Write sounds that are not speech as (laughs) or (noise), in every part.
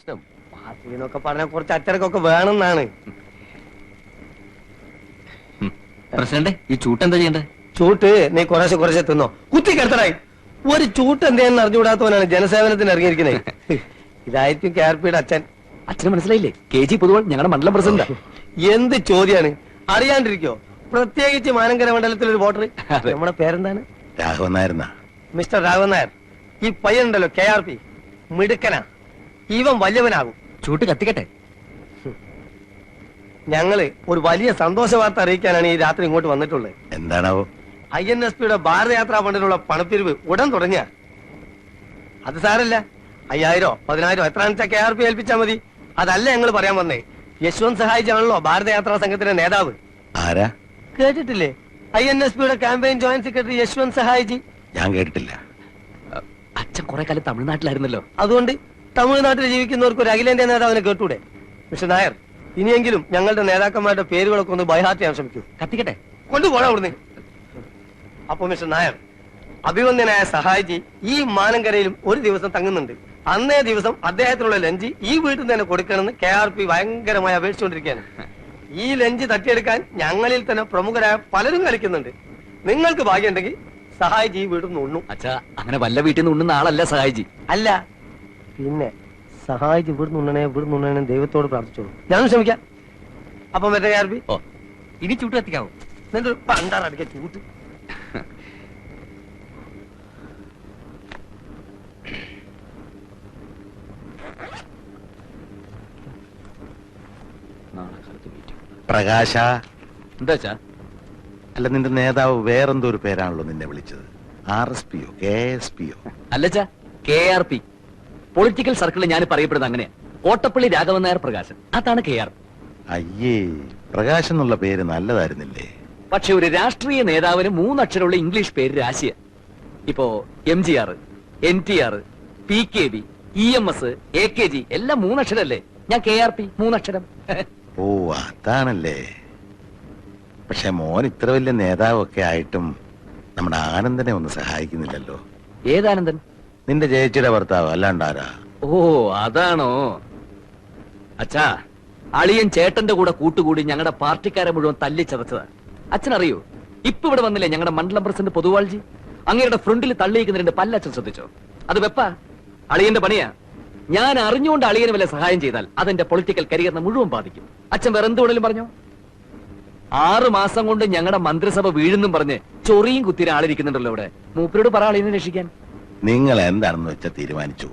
പ്രശ്നം. പാർട്ടി പറഞ്ഞ കുറച്ച് അച്ചടക്കമൊക്കെ വേണമെന്നാണ്. പ്രസിഡന്റ് ഈ ചൂട്ട് എന്താ ചെയ്യണ്ടേ ചൂട്ട് നീ കുറേശ്ശെ കുറേശ്ശെ തിന്നോ. കുത്തി കിടത്തടായി ഒരു ചൂട്ട് എന്തേന്ന് അറിഞ്ഞുകൂടാത്തവനാണ് ജനസേവനത്തിന് ഇറങ്ങിയിരിക്കുന്നത്. ഇതായിരിക്കും കെ ആർ പിയുടെ അച്ഛൻ. അച്ഛന് മനസ്സിലായില്ലേ? കെ ജി പൊതുവാൾ ഞങ്ങളുടെ മണ്ഡലം പ്രസിഡന്റ്. എന്ത് ചോദ്യാണ്? അറിയാണ്ടിരിക്കോ. പ്രത്യേകിച്ച് മാനങ്കര മണ്ഡലത്തിൽ ഒരു വോട്ടർ നമ്മുടെ പേരെന്താണ്? രാഘവൻ നായർ മിസ്റ്റർ രാഘവൻ നായർ. ഈ പയ്യനുണ്ടല്ലോ കെ ആർ പി. മിടുക്കനാ. ഇവൻ വലിയവനാകും. ചൂട്ട് കത്തിക്കട്ടെ. ഞങ്ങൾ ഒരു വലിയ സന്തോഷ വാർത്ത അറിയിക്കാനാണ് ഈ രാത്രി ഇങ്ങോട്ട് വന്നിട്ടുള്ളത്. എന്താണാവോ? ഐ എൻ എസ് പിയുടെ ഭാരതയാത്രാ ഫണ്ടിലുള്ള പണപ്പിരിവ് ഉടൻ തുടങ്ങിയ. അത് സാരല്ല. അയ്യായിരോ പതിനായിരോ എത്ര കെ ആർ പി ഏൽപ്പിച്ചാ മതി. അതല്ല ഞങ്ങൾ പറയാൻ വന്നേ. യശ്വന്ത് സഹായിച്ചാണല്ലോ ഭാരതയാത്രാ സംഘത്തിന്റെ നേതാവ്. ആരാ? കേട്ടിട്ടില്ലേ? ഐ എൻ എസ് പിയുടെ ക്യാമ്പയിൻ ജോയിന്റ് സെക്രട്ടറി യശ്വന്ത് സഹായിജി. ഞാൻ കേട്ടിട്ടില്ല. അച്ഛൻ കുറെ കാലം തമിഴ്നാട്ടിലായിരുന്നല്ലോ. അതുകൊണ്ട് തമിഴ്നാട്ടിൽ ജീവിക്കുന്നവർക്ക് ഒരു അഖിലേന്ത്യാ നേതാവിനെ കേട്ടൂടെ? മിസ്റ്റർ നായർ ഇനിയെങ്കിലും ഞങ്ങളുടെ നേതാക്കന്മാരുടെ പേരുകളൊക്കെ ഒന്ന് ബൈഹാർട്ട് ചെയ്യാൻ ശ്രമിക്കൂ. കത്തിക്കട്ടെ. കൊണ്ടുപോടാ അവിടുന്ന്. അപ്പൊ മിസ്റ്റർ നായർ അഭിവന്ദനായ സഹായിജി ഈ മാനങ്കരയിലും ഒരു ദിവസം തങ്ങുന്നുണ്ട്. അന്നേ ദിവസം അദ്ദേഹത്തിനുള്ള ലഞ്ച് ഈ വീട്ടിൽ നിന്ന് തന്നെ കൊടുക്കണമെന്ന് കെ ആർ പി ഭയങ്കരമായി അപേക്ഷിച്ചുകൊണ്ടിരിക്കുകയാണ്. ഈ ലഞ്ച് തട്ടിയെടുക്കാൻ ഞങ്ങളിൽ തന്നെ പ്രമുഖരായ പലരും കളിക്കുന്നുണ്ട്. നിങ്ങൾക്ക് ഭാഗ്യമുണ്ടെങ്കിൽ സഹായിജി ഈ വീട്ടിൽ നിന്ന് ഉണ്ണു. അച്ഛാ അങ്ങനെ വല്ല വീട്ടിൽ നിന്ന് ഉണ്ണുന്ന ആളല്ല സഹായിജി. അല്ല പിന്നെ സഹായിച്ച് ഇവിടുന്ന് നിന്നണേ ഇവിടുന്ന് നിന്നണേ ദൈവത്തോട് പ്രാർത്ഥിച്ചോളൂ. ഞാനും ശ്രമിക്കാം അപ്പൊ മറ്റേ ആർ ബി ഓ. ഇനി ചൂട്ട് കത്തിക്കാവോ? എന്നിട്ട് പണ്ടാറടിക്ക ചൂട്ട്. പ്രകാശ. എന്താ അല്ല നിന്റെ നേതാവ് വേറെന്തോ ഒരു പേരാണല്ലോ നിന്നെ വിളിച്ചത്. ആർ എസ് പിയോ കെ എസ് പിയോ അല്ലച്ചാ കെ ആർ പി. പൊളിറ്റിക്കൽ സർക്കിളിൽ ഞാൻ പറയപ്പെടുന്നത് അങ്ങനെയാണ് കോട്ടപ്പള്ളി രാഘവൻ നായർ പ്രകാശൻ. അതാണ് കെ ആർ. അയ്യേ പ്രകാശൻ എന്നുള്ള പേര് നല്ലതായിരുന്നില്ലേ? പക്ഷെ ഒരു രാഷ്ട്രീയ നേതാവിന് മൂന്നക്ഷരമുള്ള ഇംഗ്ലീഷ് പേര് രാശിയ. ഇപ്പോ M G R N T R P K B E M S A K G എല്ലാം മൂന്നക്ഷരല്ലേ? ഞാൻ കെ ആർ പി മൂന്നക്ഷരം. ഓ അതാണല്ലേ. പക്ഷെ മോൻ ഇത്ര വലിയ നേതാവൊക്കെ ആയിട്ടും നമ്മുടെ ആനന്ദനെ ഒന്ന് സഹായിക്കുന്നില്ലല്ലോ. ഏതാനന്ദൻ? നിന്റെ ചേച്ചിയുടെ ഭർത്താവ് അല്ലാണ്ടാരാ? ഓ അതാണോ? അച്ഛാ അളിയൻ ചേട്ടന്റെ കൂടെ കൂട്ടുകൂടി ഞങ്ങളുടെ പാർട്ടിക്കാരെ മുഴുവൻ തല്ലി ചതച്ചതാ. അച്ഛനറിയോ ഇപ്പൊ ഇവിടെ വന്നില്ലേ ഞങ്ങളുടെ മണ്ഡലം പ്രസിഡന്റ് പൊതുവാൾജി? അങ്ങയുടെ ഫ്രണ്ടിൽ തള്ളിയിരിക്കുന്ന രണ്ട് പല്ലച്ഛൻ ശ്രദ്ധിച്ചോ? അത് വെപ്പാ അളിയന്റെ പണിയാ. ഞാൻ അറിഞ്ഞുകൊണ്ട് അളിയന് വല്ല സഹായം ചെയ്താൽ അതെന്റെ പൊളിറ്റിക്കൽ കരിയറിനെ മുഴുവൻ ബാധിക്കും. അച്ഛൻ വേറെ പറഞ്ഞോ? ആറു മാസം കൊണ്ട് ഞങ്ങളുടെ മന്ത്രിസഭ വീഴുന്നും പറഞ്ഞ് ചൊറിയും കുത്തിരാളിരിക്കുന്നുണ്ടല്ലോ ഇവിടെ. മൂപ്പരോട് പറ അളിയനെ രക്ഷിക്കാൻ. നിങ്ങൾ എന്താണെന്ന് വെച്ചാൽ തീരുമാനിച്ചു.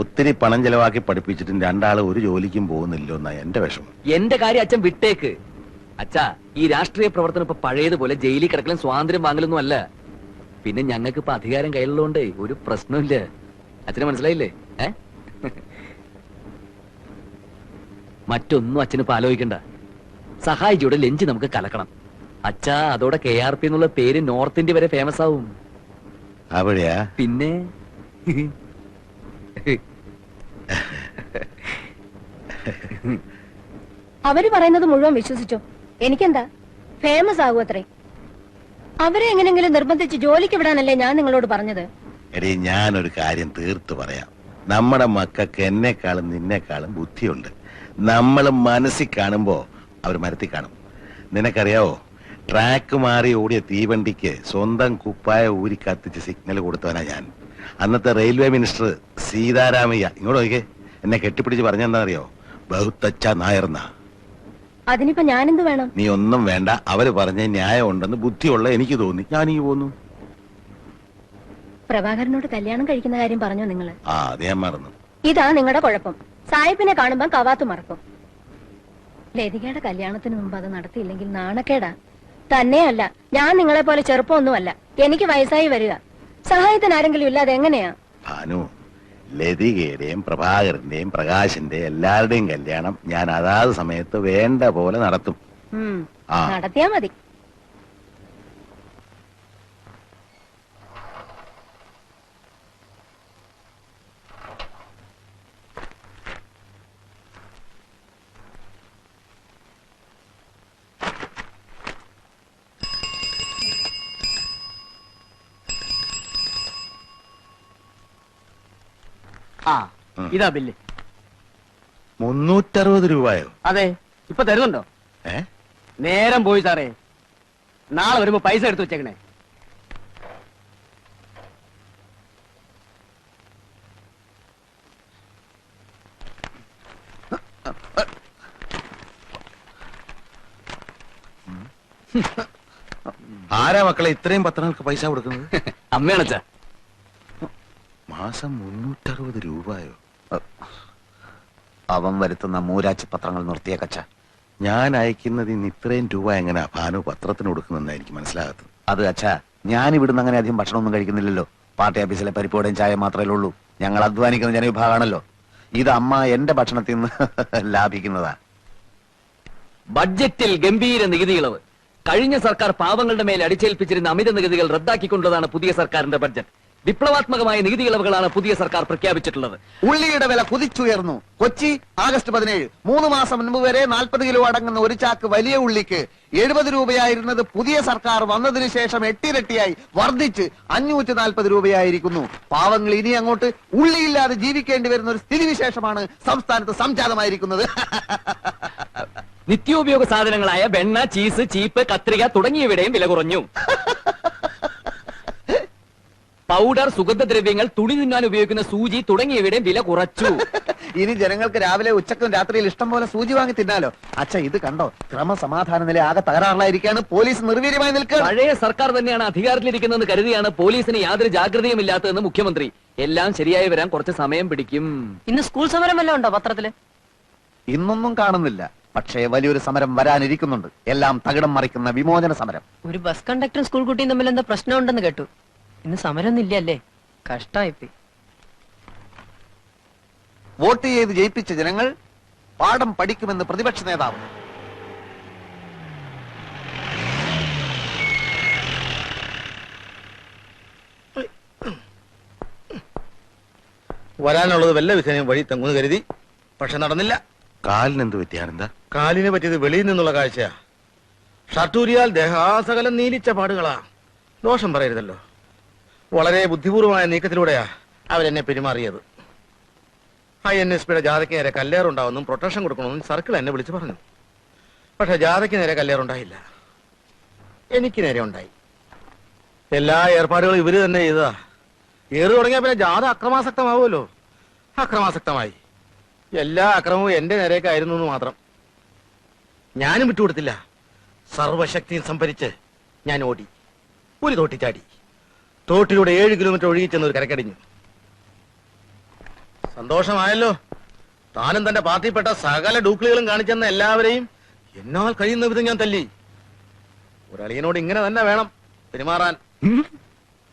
ഒത്തിരി പണം ചെലവാക്കി പഠിപ്പിച്ചിട്ടും രണ്ടാളും ഒരു ജോലിക്കും പോകുന്നില്ലോ എന്നാ എന്റെ വിഷമം. എന്റെ കാര്യം അച്ഛൻ വിട്ടേക്ക്. അച്ഛാ ഈ രാഷ്ട്രീയ പ്രവർത്തനം ഇപ്പൊ പഴയതുപോലെ ജയിലിൽ കിടക്കലും സ്വാതന്ത്ര്യം വാങ്ങലൊന്നും അല്ല. പിന്നെ ഞങ്ങൾക്ക് ഇപ്പൊ അധികാരം കയ്യിലുള്ളതുകൊണ്ട് ഒരു പ്രശ്നമില്ല അച്ഛന് മനസ്സിലായില്ലേ? മറ്റൊന്നും ഇപ്പൊ ആലോചിക്കണ്ട. സഹായിജിയുടെ ലെഞ്ച് നമുക്ക് കലക്കണം. അച്ഛാ അതോടെ കെ ആർ പി എന്നുള്ള പേര് നോർത്ത് ഇന്ത്യ വരെ ഫേമസ് ആവും. അവിടെയാ? പിന്നെ? അവർ പറയുന്നത് മുഴുവൻ വിശ്വസിച്ചോ? എനിക്കെന്താ? ഫേമസ് ആകും അത്രേ അവരെ എങ്ങനെങ്കിലും നിർബന്ധിച്ച് ജോലിക്ക് വിടാനല്ലേ ഞാൻ നിങ്ങളോട് പറഞ്ഞത്? എടീ ഒരു കാര്യം തീർത്തു പറയാം. നമ്മുടെ മക്കൾക്ക് എന്നെക്കാളും നിന്നെക്കാളും ബുദ്ധിയുണ്ട്. നമ്മൾ മനസ്സിൽ കാണുമ്പോ അവർ മരത്തി കാണും. നിനക്കറിയാവോ? ട്രാക്ക് മാറി ഓടിയ തീവണ്ടിക്ക് സ്വന്തം കുപ്പായ ഊരി കത്തിച്ച് സിഗ്നൽ കൊടുത്തവനാ ഞാൻ. അന്നത്തെ റെയിൽവേ മിനിസ്റ്റർ സീതാരാമയ്യ. ഇങ്ങോട്ട് നോക്കിയേ എന്നെ കെട്ടിപ്പിടിച്ച് പറഞ്ഞെന്താ അറിയോ ബഹുത്തച്ച നായർന്ന. അതിനിപ്പോ ഞാനെന്ത് വേണം? നീ ഒന്നും വേണ്ട. അവർ പറഞ്ഞ ന്യായം ഉണ്ടെന്ന് ബുദ്ധിയുള്ള എനിക്ക് തോന്നി. ഞാൻ ഈ പോന്നു. പ്രഭാകരനോട് കല്യാണം കഴിക്കുന്ന കാര്യം പറഞ്ഞോ നിങ്ങൾ ആ അത് ഞാൻ മറന്നു. ഇതാ നിങ്ങളുടെ കുഴപ്പം. സായിപ്പിനെ കാണുമ്പോ കവാത്ത് മറക്കും. ലതികയുടെ കല്യാണത്തിന് മുമ്പ് അത് നടത്തിയില്ലെങ്കിൽ നാണക്കേടാ. തന്നെയല്ല. ഞാൻ നിങ്ങളെ പോലെ ചെറുപ്പമൊന്നുമല്ല. എനിക്ക് വയസ്സായി വരിക. സഹായത്തിന് ആരെങ്കിലും ഇല്ലാതെ എങ്ങനെയാ? ഭാനു ലതികയുടെയും പ്രഭാകരന്റെയും പ്രകാശിന്റെ എല്ലാവരുടെയും കല്യാണം ഞാൻ അതാത് സമയത്ത് വേണ്ട പോലെ നടത്തും. നടത്തിയാ മതി. ആ ഇതാ ബില്ല്. മുന്നൂറ്ററുപത് രൂപയോ? അതെ ഇപ്പൊ തരുന്നുണ്ടോ? ഏ? നേരം പോയി സാറേ. നാളെ വരുമ്പോ പൈസ എടുത്തു വെച്ചേക്കണേ. ആരാ മക്കളെ ഇത്രയും പത്രങ്ങൾക്ക് പൈസ കൊടുക്കുന്നത്? (laughs) അമ്മയാണച്ചാ. മാസം മുന്നൂറ്ററുപത് രൂപയോ? അവൻ വരുത്തുന്ന മൂരാച്ചി പത്രങ്ങൾ നിർത്തിയ കച്ച. ഞാൻ അയക്കുന്നത് ഇന്ന് ഇത്രയും രൂപ എങ്ങനെയാ ഭാനു പത്രത്തിന് കൊടുക്കുന്നെന്ന് എനിക്ക് മനസ്സിലാകത്തത്. അത് അച്ഛ ഞാൻ ഇവിടുന്ന് അങ്ങനെ അധികം ഭക്ഷണമൊന്നും കഴിക്കുന്നില്ലല്ലോ. പാർട്ടി ഓഫീസിലെ പരിപ്പോടെയും ചായ മാത്രമേ ഉള്ളൂ. ഞങ്ങൾ അധ്വാനിക്കുന്ന ജനവിഭാഗമാണല്ലോ. ഇത് അമ്മ എന്റെ ഭക്ഷണത്തിൽ നിന്ന് (laughs) ലാഭിക്കുന്നതാ. ബഡ്ജറ്റിൽ ഗംഭീര നികുതി ഇളവ്. കഴിഞ്ഞ സർക്കാർ പാവങ്ങളുടെ മേൽ അടിച്ചേൽപ്പിച്ചിരുന്ന അമിത നികുതികൾ റദ്ദാക്കിക്കൊണ്ടതാണ് പുതിയ സർക്കാരിന്റെ ബഡ്ജറ്റ്. വിപ്ലവാത്മകമായ നികുതി ഇളവുകളാണ് പുതിയ സർക്കാർ പ്രഖ്യാപിച്ചിട്ടുള്ളത്. ഉള്ളിയുടെ വില കുതിച്ചുയർന്നു. കൊച്ചി ആഗസ്റ്റ് പതിനേഴ്. മൂന്ന് മാസം മുൻപ് വരെ നാൽപ്പത് കിലോ അടങ്ങുന്ന ഒരു ചാക്ക് വലിയ ഉള്ളിക്ക് എഴുപത് രൂപയായിരുന്നത് പുതിയ സർക്കാർ വന്നതിന് ശേഷം എട്ടിരട്ടിയായി വർദ്ധിച്ച് അഞ്ഞൂറ്റി നാൽപ്പത് രൂപയായിരിക്കുന്നു. പാവങ്ങൾ ഇനി അങ്ങോട്ട് ഉള്ളിയില്ലാതെ ജീവിക്കേണ്ടി വരുന്ന ഒരു സ്ഥിതിവിശേഷമാണ് സംസ്ഥാനത്ത് സംജാതമായിരിക്കുന്നത്. നിത്യോപയോഗ സാധനങ്ങളായ വെണ്ണ ചീസ് ചീപ്പ് കത്രിക തുടങ്ങിയവയുടെയും വില കുറഞ്ഞു. പൗഡർ സുഗന്ധദ്രവ്യങ്ങൾ തുണി തിന്നാൻ ഉപയോഗിക്കുന്ന സൂചി തുടങ്ങിയവയുടെ വില കുറച്ചു. (laughs) ഇനി ജനങ്ങൾക്ക് രാവിലെ ഉച്ചക്കും രാത്രിയിൽ ഇഷ്ടം പോലെ സൂചി വാങ്ങി തിന്നാലോ? അച്ഛ ഇത് കണ്ടോ? ക്രമസമാധാന നില ആകെ തകരാറിലായിരിക്കാണ് പോലീസ് നിർവീര്യമായി നിൽക്കുക പഴയ സർക്കാർ തന്നെയാണ് അധികാരത്തിലിരിക്കുന്നതെന്ന് കരുതിയാണ് പോലീസിന് യാതൊരു ജാഗ്രതയും ഇല്ലാത്തതെന്ന് മുഖ്യമന്ത്രി. എല്ലാം ശരിയായി വരാൻ കുറച്ച് സമയം പിടിക്കും. ഇന്ന് സ്കൂൾ സമരം വല്ലതും ഉണ്ടോ പത്രത്തിൽ? ഇന്നൊന്നും കാണുന്നില്ല. പക്ഷേ വലിയൊരു സമരം വരാനിരിക്കുന്നുണ്ട്. എല്ലാം തകിടം മറിക്കുന്ന വിമോചന സമരം. ഒരു ബസ് കണ്ടക്ടറും സ്കൂൾ കുട്ടിയും തമ്മിൽ എന്താ പ്രശ്നമുണ്ടെന്ന് കേട്ടു. ഇന്ന് സമരമൊന്നും ഇല്ലല്ലേ കഷ്ടായിപ്പോയി. വോട്ട് ചെയ്ത് ജയിപ്പിച്ച ജനങ്ങൾ പാഠം പഠിക്കുമെന്ന് പ്രതിപക്ഷ നേതാവ്. വരാനുള്ളത് വല്ല വിധേയം വഴി തങ്ങുന്നു കരുതി പക്ഷെ നടന്നില്ല. കാലിന് എന്ത് പറ്റിയാണെന്താ? കാലിനെ പറ്റിയത് വെളിയിൽ നിന്നുള്ള കാഴ്ചയാ. ഷട്ടൂരിയാൽ ദേഹാസകലം നീലിച്ച പാടുകളാ. ദോഷം പറയരുതല്ലോ. വളരെ ബുദ്ധിപൂർവമായ നീക്കത്തിലൂടെയാ അവരെന്നെ പെരുമാറിയത്. ഐ എൻ എസ് പിയുടെ ജാഥയ്ക്ക് നേരെ കല്ലേറുണ്ടാവുമെന്നും പ്രൊട്ടക്ഷൻ കൊടുക്കണമെന്നും സർക്കിൾ എന്നെ വിളിച്ചു പറഞ്ഞു. പക്ഷെ ജാഥയ്ക്ക് നേരെ കല്ലേറുണ്ടായില്ല. എനിക്ക് നേരെ ഉണ്ടായി. എല്ലാ ഏർപ്പാടുകളും ഇവർ തന്നെ ചെയ്തതാ. ഏറി തുടങ്ങിയ പിന്നെ ജാഥ അക്രമാസക്തമാവുമല്ലോ. അക്രമാസക്തമായി. എല്ലാ അക്രമവും എന്റെ നേരേക്കായിരുന്നു എന്ന് മാത്രം. ഞാനും വിട്ടുകൊടുത്തില്ല. സർവശക്തിയും സംഭരിച്ച് ഞാൻ ഓടി. ഒരു തോട്ടി ചാടി. തോട്ടിലൂടെ ഏഴ് കിലോമീറ്റർ ഒഴുകിച്ചെന്ന് ഒരു കരക്കടിഞ്ഞു. സന്തോഷമായല്ലോ. താനും തന്റെ പാർട്ടിപ്പെട്ട സകല ഡൂക്ലികളും കാണിച്ചെന്ന എല്ലാവരെയും എന്നാൽ കഴിയുന്ന വിധം ഞാൻ തല്ലി. ഒരളിയനോട് ഇങ്ങനെ തന്നെ വേണം പെരുമാറാൻ.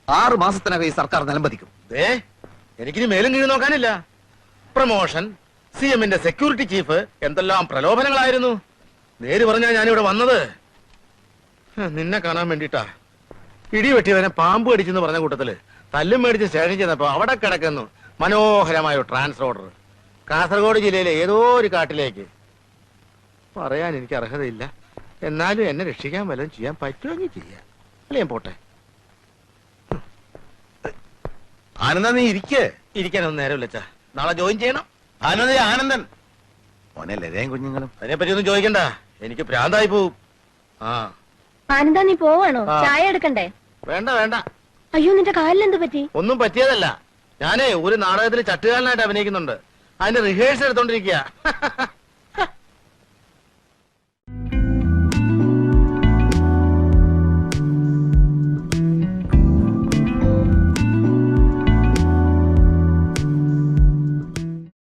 ആറു മാസത്തിനകം ഈ സർക്കാർ നിലംപതിക്കും ഏ എനിക്കിനി മേലും കീഴ് നോക്കാനില്ല. പ്രമോഷൻ സി എമ്മിന്റെ സെക്യൂരിറ്റി ചീഫ് എന്തെല്ലാം പ്രലോഭനങ്ങളായിരുന്നു. നേര് പറഞ്ഞാ ഞാനിവിടെ വന്നത്. നിന്നെ കാണാൻ വേണ്ടിട്ടാ ഇടി വെട്ടിയവനെ പാമ്പ് കടിച്ചെന്ന് പറഞ്ഞ കൂട്ടത്തിൽ തല്ലും മേടിച്ച് ശേഷം ചെന്നപ്പോ അവിടെ കിടക്കുന്നു മനോഹരമായ ഒരു ട്രാൻസ്ഫർ ഓർഡർ. കാസർഗോഡ് ജില്ലയിലെ ഏതോ ഒരു കാട്ടിലേക്ക്. പറയാൻ എനിക്ക് അർഹതയില്ല. എന്നാലും എന്നെ രക്ഷിക്കാൻ വല്ലതും ചെയ്യാൻ പറ്റുമെങ്കിൽ ചെയ്യാം. അല്ലേ പോട്ടെ? ആനന്ദ നീ ഇരിക്കേ. ഇരിക്കാനൊന്നും നേരമില്ല നാളെ ജോയിൻ ചെയ്യണം. ആനന്ദ ആനന്ദൻ. മോനല്ലേ കുഞ്ഞുങ്ങളും. അതിനെ പറ്റി ഒന്നും ചോദിക്കണ്ട. എനിക്ക് പ്രാന്തായി പോവും. ആ. ആനന്ദ നീ പോവാണോ. ചായ എടുക്കണ്ടേ? വേണ്ട വേണ്ട. അയ്യോ നിന്റെ കാലിലെന്ത് പറ്റി? ഒന്നും പറ്റിയതല്ല. ഞാനേ ഒരു നാടകത്തിൽ ചട്ടുകാലനായിട്ട് അഭിനയിക്കുന്നുണ്ട്. അതിന്റെ റിഹേഴ്സൽ എടുത്തോണ്ടിരിക്കുക (laughs)